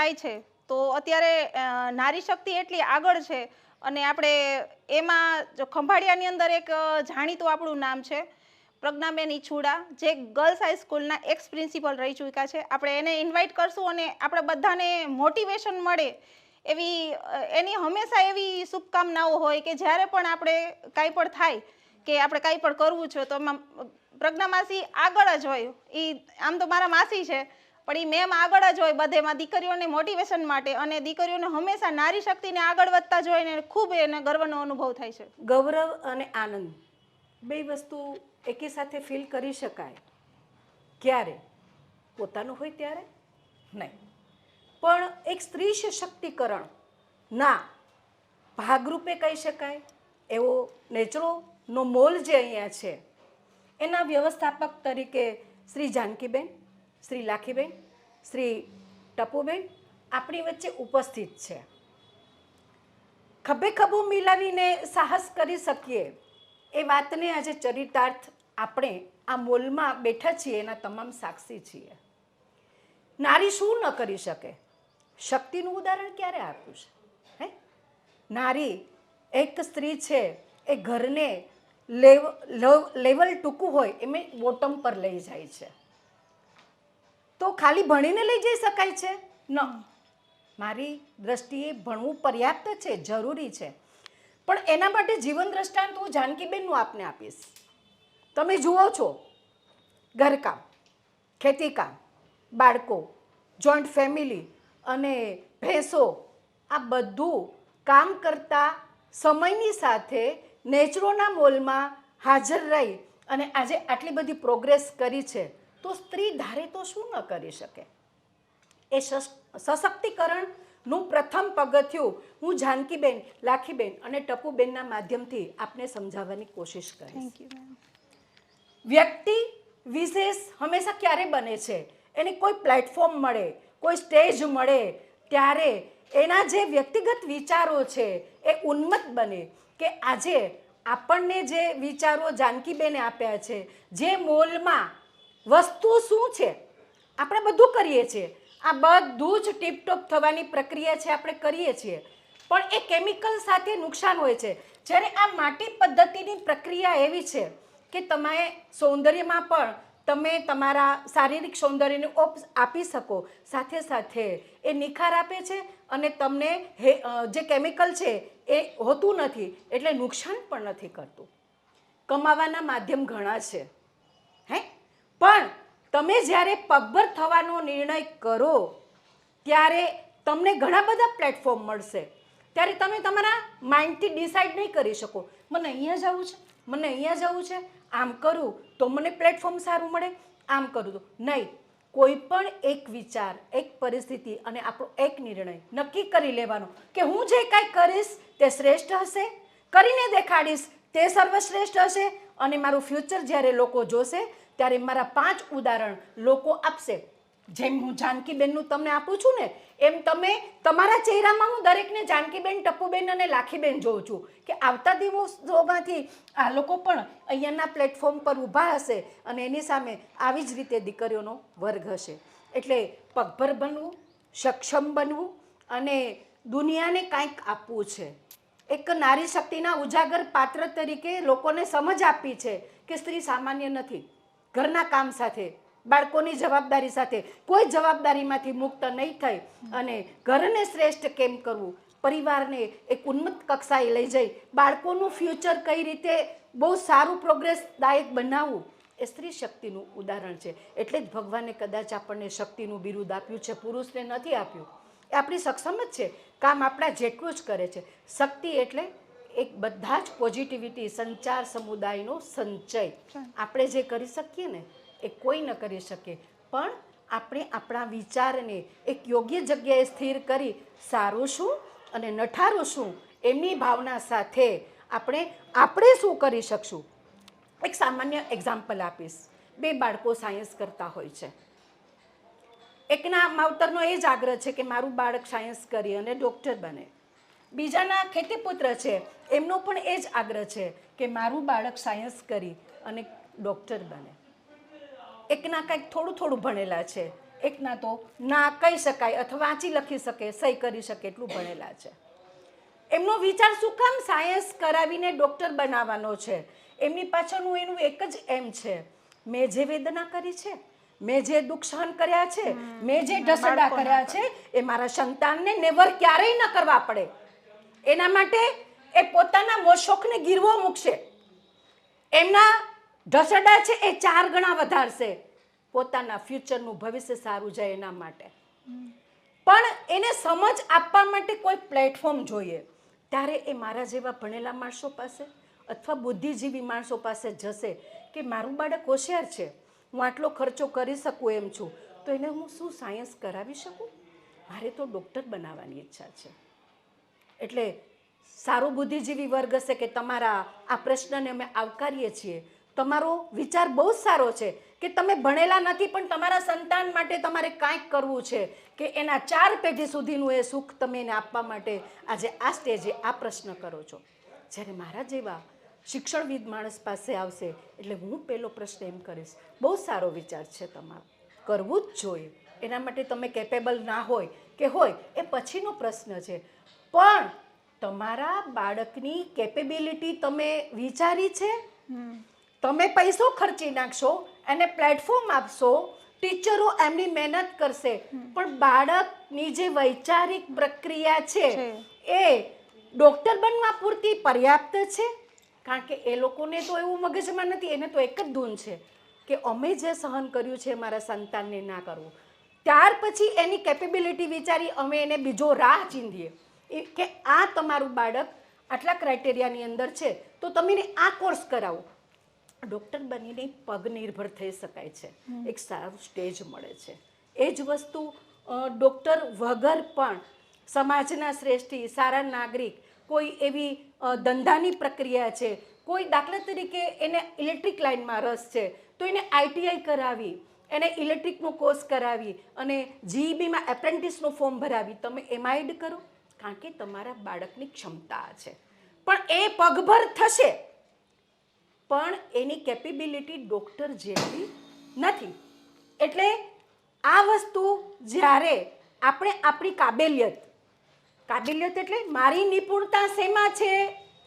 થાય છે. તો અત્યારે નારી શક્તિ એટલી આગળ છે અને આપણે એમાં જો ખંભાળિયાની અંદર એક જાણીતું આપણું નામ છે, પ્રજ્ઞાબેન ઈછુડા જે ગર્લ્સ હાઈસ્કૂલના એક્સ પ્રિન્સિપલ રહી ચૂક્યા છે. આપણે એને ઇન્વાઇટ કરશું અને આપણે બધાને મોટિવેશન મળે એવી એની હંમેશા એવી શુભકામનાઓ હોય કે જ્યારે પણ આપણે કાંઈ પણ થાય કે આપણે કાંઈ પણ કરવું છે, તો એમાં પ્રજ્ઞા માસી આગળ જ હોય. એ આમ તો મારા માસી છે પણ એ મેમ આગળ જ હોય બધેમાં દીકરીઓને મોટિવેશન માટે અને દીકરીઓને હંમેશા નારી શક્તિને આગળ વધતા જોઈને ખૂબ એને ગર્વનો અનુભવ થાય છે. ગૌરવ અને આનંદ બે વસ્તુ એકી સાથે ફીલ કરી શકાય. ક્યારે? પોતાનું હોય ત્યારે? નહીં. પણ એક સ્ત્રી સશક્તિકરણ ના, ભાગરૂપે કહી શકાય. એવો નેચરોનો મોલ જે અહીંયા છે, એના વ્યવસ્થાપક તરીકે શ્રી જાનકીબેન શ્રી લાખીબેન, શ્રી ટપુબેન આપણી વચ્ચે ઉપસ્થિત છે. ખભે ખભું મિલાવીને સાહસ કરી શકીએ એ વાતને આજે ચરિતાર્થ આપણે આ મોલમાં બેઠા છીએ, એના તમામ સાક્ષી છીએ. નારી શું ન કરી શકે? શક્તિનું ઉદાહરણ ક્યારે આપ્યું છે? હે? નારી એક સ્ત્રી છે, એ ઘરને લેવ, લવ- લેવલ ટૂંકું હોય એમ બોટમ પર લઈ જાય છે. તો ખાલી ભણીને લઈ જઈ શકાય છે? ન. મારી દ્રષ્ટિએ ભણવું પર્યાપ્ત છે જરૂરી છે. પણ એના માટે જીવન દ્રષ્ટાંત હું જાનકીબેનનું આપને આપીશ. તમે જુઓ છો ઘરકામ ખેતીકામ બાળકો જોઈન્ટ ફેમિલી અને ભેંસો આ બધું કામ કરતા સમયની સાથે નેચરોના મોલમાં હાજર રહી અને આજે આટલી બધી પ્રોગ્રેસ કરી છે. તો સ્ત્રી ધારે તો શું ન કરી શકે? એ સશ- સશક્તિકરણનું પ્રથમ પગથિયું હું જાનકીબેન લાખીબેન અને ટપુબેનના માધ્યમથી આપને સમજાવવાની કોશિશ કરીશ. વ્યક્તિ વિશેષ હંમેશા ક્યારે બને છે? એને કોઈ પ્લેટફોર્મ મળે કોઈ સ્ટેજ મળે ત્યારે એના જે વ્યક્તિગત વિચારો છે એ ઉન્મત્ત બને કે આજે આપણને જે વિચારો જાનકીબેને આપ્યા છે જે મોલમાં વસ્તુ શું છે? આપણે બધું કરીએ છીએ. આ બધું જ ટીપટોપ થવાની પ્રક્રિયા છે, આપણે કરીએ છીએ. પણ એ કેમિકલ સાથે નુકસાન હોય છે. જ્યારે આ માટી પદ્ધતિની પ્રક્રિયા એવી છે કે તમે સૌંદર્યમાં પણ તમે તમારા શારીરિક સૌંદર્યને ઓપ આપી શકો. સાથે સાથે એ નિખાર આપે છે અને તમને હે જે કેમિકલ છે એ હોતું નથી, એટલે નુકસાન પણ નથી કરતું. કમાવાના માધ્યમ ઘણા છે. તમે જ્યારે પગભર થવાનો નિર્ણય કરો, ત્યારે તમને ઘણા બધા પ્લેટફોર્મ મળશે. ત્યારે તમે તમારા માઇન્ડથી ડિસાઇડ નહીં કરી શકો. મને અહીંયા જવું છે, મને અહીંયા જવું છે, આમ કરું તો મને પ્લેટફોર્મ સારું મળે, આમ કરું તો. નહીં, કોઈ પણ એક વિચાર, એક પરિસ્થિતિ અને આપણો એક નિર્ણય નક્કી કરી લેવાનો કે હું જે કાંઈ કરીશ તે શ્રેષ્ઠ હશે, કરીને દેખાડીશ તે સર્વશ્રેષ્ઠ હશે અને મારું ફ્યુચર જ્યારે લોકો જોશે, ત્યારે મારા પાંચ ઉદાહરણ લોકો આપશે. જેમ હું જાનકીબેનનું તમને આપું છું ને, એમ તમે તમારા ચહેરામાં હું દરેકને જાનકીબેન ટપ્પુબેન અને લાખીબેન જોઉં છું કે આવતા દિવસોમાંથી આ લોકો પણ અહીંયાના પ્લેટફોર્મ પર ઊભા હશે અને એની સામે આવી જ રીતે દીકરીઓનો વર્ગ હશે. એટલે પગભર બનવું, સક્ષમ બનવું અને દુનિયાને કાંઈક આપવું છે. એક નારી શક્તિના ઉજાગર પાત્ર તરીકે લોકોને સમજ આપી છે કે સ્ત્રી સામાન્ય નથી. ઘરના કામ સાથે, બાળકોની જવાબદારી સાથે, કોઈ જવાબદારીમાંથી મુક્ત નહીં થઈ અને ઘરને શ્રેષ્ઠ કેમ કરવું? પરિવારને એક ઉન્મત્ત કક્ષાએ લઈ જઈ બાળકોનું ફ્યુચર કઈ રીતે બહુ સારું પ્રોગ્રેસદાયક બનાવવું એ સ્ત્રી શક્તિનું ઉદાહરણ છે. એટલે જ ભગવાને કદાચ આપણને શક્તિનું બિરુદ આપ્યું છે, પુરુષને નથી આપ્યું. એ આપણી સક્ષમ જ છે. કામ આપણા જેટલું જ કરે છે. શક્તિ એટલે એક બધા જ પોઝિટિવિટી સંચાર સમુદાયનો સંચય. આપણે જે કરી શકીએ ને એ કોઈ ન કરી શકે. પણ આપણે આપણા વિચારને એક યોગ્ય જગ્યાએ સ્થિર કરી સારું શું અને નઠારું શું એમની ભાવના સાથે આપણે આપણે શું કરી શકશું? એક સામાન્ય એક્ઝામ્પલ આપીશ. બે બાળકો સાયન્સ કરતા હોય છે. એકના માવતરનો એ જ આગ્રહ છે કે મારું બાળક સાયન્સ કરી અને ડૉક્ટર બને. બીજાના ખેતીપુત્ર છે, એમનો પણ એ જ આગ્રહ છે કે મારું બાળક સાયન્સ કરી અને ડૉક્ટર બને. એકના કંઈક થોડું થોડું ભણેલા છે, એકના તો ના કહી શકાય અથવા વાંચી લખી શકે, સહી કરી શકે એટલું ભણેલા છે. એમનો વિચાર શું કામ સાયન્સ કરાવીને ડૉક્ટર બનાવવાનો છે? એમની પાછળનું એનું એક જ એમ છે, મેં જે વેદના કરી છે મેં જે દુઃખ સહન કર્યા છે મેં જે ઢસડા કર્યા છે એ મારા સંતાનને નેવર ક્યારેય ન કરવા પડે. એના માટે એ પોતાના મોશોખને ગીરવો મૂકશે. એમના ઢસડા છે એ ચાર ગણા વધારશે. પોતાના ફ્યુચરનું ભવિષ્ય સારું જાય એના માટે. પણ એને સમજ આપવા માટે કોઈ પ્લેટફોર્મ જોઈએ. ત્યારે એ મારા જેવા ભણેલા માણસો પાસે અથવા બુદ્ધિજીવી માણસો પાસે જશે કે મારું બાળક હોશિયાર છે. હું આટલો ખર્ચો કરી શકું એમ છું, તો એને હું શું સાયન્સ કરાવી શકું? મારે તો ડૉક્ટર બનાવવાની ઈચ્છા છે. એટલે સારો બુદ્ધિજીવી વર્ગ હશે કે તમારા આ પ્રશ્નને અમે આવકારીએ છીએ, તમારો વિચાર બહુ જ સારો છે કે તમે ભણેલા નથી પણ તમારા સંતાન માટે તમારે કાંઈક કરવું છે કે એના ચાર પેઢી સુધીનું એ સુખ તમે એને આપવા માટે આજે આ સ્ટેજે આ પ્રશ્ન કરો છો. જ્યારે મારા જેવા શિક્ષણવિદ માણસ પાસે આવશે એટલે હું પહેલો પ્રશ્ન એમ કરીશ. બહુ સારો વિચાર છે તમારો. કરવું જ જોઈએ. એના માટે તમે કેપેબલ ના હોય કે હોય એ પછીનો પ્રશ્ન છે. પણ તમારા બાળકની કેપેબિલિટી તમે વિચારી છે? તમે પૈસો ખર્ચી નાખશો એને પ્લેટફોર્મ આપશો ટીચરો એમની મહેનત કરશે. પણ બાળકની જે વૈચારિક પ્રક્રિયા છે એ ડોક્ટર બનવા પૂરતી પર્યાપ્ત છે? કારણ કે એ લોકોને તો એવું મગજમાં નથી એને તો એક જ ધૂન છે કે અમે જે સહન કર્યું છે મારા સંતાનને ના કરવું. ત્યાર પછી એની કેપેબિલિટી વિચારી અમે એને બીજો રાહ ચીંધીએ. કે આ તમારું બાળક આટલા ક્રાઇટેરિયાની અંદર છે તો તમે આ કોર્સ કરાવો. ડૉક્ટર બનીને પગ નિર્ભર થઈ શકાય છે. એક સારું સ્ટેજ મળે છે. એ જ વસ્તુ ડૉક્ટર વગર પણ સમાજના શ્રેષ્ઠી સારા નાગરિક કોઈ એવી ધંધાની પ્રક્રિયા છે. કોઈ દાખલા તરીકે એને ઇલેક્ટ્રિક લાઇનમાં રસ છે, તો એને આઈટીઆઈ કરાવી, એને ઇલેક્ટ્રિકનો કોર્સ કરાવી અને જીઈબીમાં એપ્રેન્ટિસનું ફોર્મ ભરાવી. તમે એમાં એડ કરો, કારણ કે તમારા બાળકની ક્ષમતા છે. પણ એ પગભર થશે. પણ એની કેપેબિલિટી ડૉક્ટર જેટલી નથી. એટલે આ વસ્તુ જ્યારે આપણે આપણી કાબેલિયત કાબેલિયત એટલે મારી નિપુણતા શેમાં છે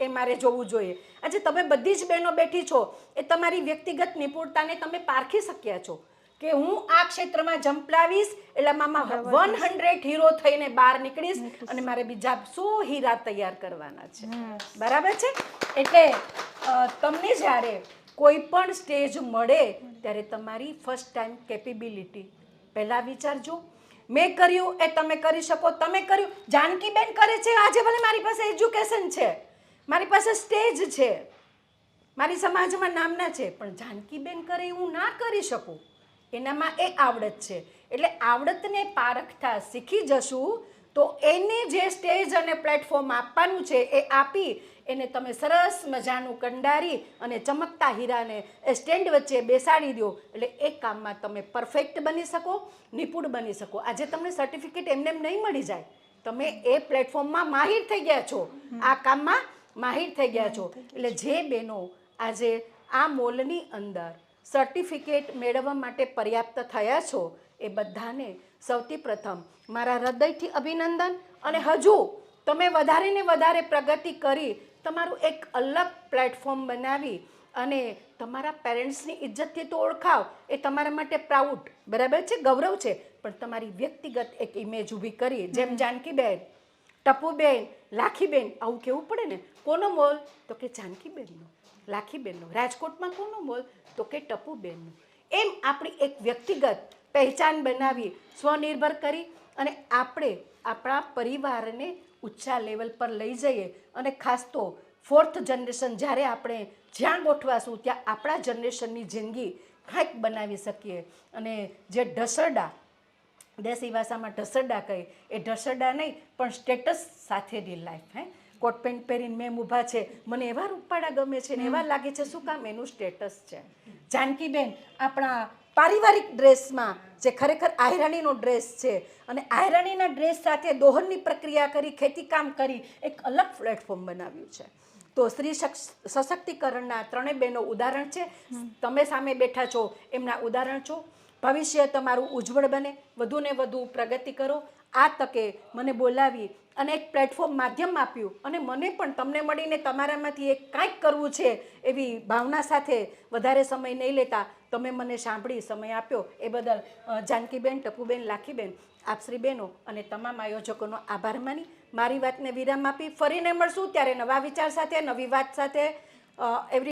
એ મારે જોવું જોઈએ. આજે તમે બધી જ બહેનો બેઠી છો એ તમારી વ્યક્તિગત નિપુણતાને તમે પારખી શક્યા છો કે હું આ ક્ષેત્રમાં જંપલાવીશ એટલે મામા વન હંડ્રેડ હીરો થઈને બહાર નીકળીશ અને મારે બીજા સો હીરા તૈયાર કરવાના છે. બરાબર છે? એટલે તમને જ્યારે કોઈ પણ સ્ટેજ મળે ત્યારે તમારી ફર્સ્ટ ટાઈમ કેપેબિલિટી પહેલાં વિચારજો મેં કર્યું એ તમે કરી શકો, તમે કર્યું. જાનકીબેન કરે છે, આજે ભલે મારી પાસે એજ્યુકેશન છે, મારી પાસે સ્ટેજ છે, મારી સમાજમાં નામના છે, પણ જાનકીબેન કરે હું ના કરી શકું. એનામાં એ આવડત છે. એટલે આવડતને પારખતા શીખી જશું, તો એને જે સ્ટેજ અને પ્લેટફોર્મ આપવાનું છે, એ આપી એને તમે સરસ મજાનું કંડારી અને ચમકતા હીરાને એ સ્ટેન્ડ વચ્ચે બેસાડી દો. એટલે એ કામમાં તમે પરફેક્ટ બની શકો નિપુણ બની શકો. આજે તમને સર્ટિફિકેટ એમને નહીં મળી જાય. તમે એ પ્લેટફોર્મમાં માહિર થઈ ગયા છો. આ કામમાં માહિર થઈ ગયા છો. એટલે જે બહેનો આજે આ મોલની અંદર સર્ટિફિકેટ મેળવવા માટે પર્યાપ્ત થયા છો એ બધાને સૌથી પ્રથમ મારા હૃદયથી અભિનંદન. અને હજુ તમે વધારે ને વધારે પ્રગતિ કરી તમારું એક અલગ પ્લેટફોર્મ બનાવી અને તમારા પેરેન્ટ્સની ઇજ્જતથી તો ઓળખાવ એ તમારા માટે પ્રાઉડ બરાબર છે? ગૌરવ છે. પણ તમારી વ્યક્તિગત એક ઇમેજ ઊભી કરી જેમ જાનકીબેન ટપુબેન લાખીબેન આવું કેવું પડે ને? કોનો મોલ? તો કે જાનકીબેનનો. લાખીબેનનો. રાજકોટમાં કોનો મોલ? તો કે ટપુબેનનો. એમ આપણી એક વ્યક્તિગત પહેચાન બનાવી સ્વનિર્ભર કરી અને આપણે આપણા પરિવારને ઊંચા લેવલ પર લઈ જઈએ અને ખાસ તો ફોર્થ જનરેશન જ્યારે આપણે જ્યાં ગોઠવાશું ત્યાં આપણા જનરેશનની જિંદગી કાંઈક બનાવી શકીએ. અને જે ઢસરડા દેશી ભાષામાં ઢસરડા કહે એ ઢસરડા નહીં પણ સ્ટેટસ સાથેની લાઈફ હે? કોટ પેન્ટ પહેરીને મેમ ઊભા છે. મને એવા રૂપાળા ગમે છે ને એવા લાગે છે શું કામ એનું સ્ટેટસ છે? જાનકીબેન આપણા પારિવારિક ડ્રેસમાં જે ખરેખર આયરાણીનો ડ્રેસ છે અને આયરાણીના ડ્રેસ સાથે દોહનની પ્રક્રિયા કરી ખેતીકામ કરી એક અલગ પ્લેટફોર્મ બનાવ્યું છે. તો સ્ત્રી સશક્તિકરણના ત્રણેય બહેનો ઉદાહરણ છે. તમે સામે બેઠા છો એમના ઉદાહરણ છો. ભવિષ્ય તમારું ઉજ્જવળ બને વધુને વધુ પ્રગતિ કરો. આ તકે મને બોલાવી અને એક પ્લેટફોર્મ માધ્યમ આપ્યું. અને મને પણ તમને મળીને તમારામાંથી એક કાંઈક કરવું છે એવી ભાવના સાથે વધારે સમય નહીં લેતા તમે મને સાંભળી સમય આપ્યો. એ બદલ જાનકીબેન, ટપુબેન, લાખીબેન આપશ્રી બહેનો અને તમામ આયોજકોનો આભાર માની. મારી વાતને વિરામ આપી. ફરીને મળશું ત્યારે નવા વિચાર સાથે, નવી વાત સાથે. એવરી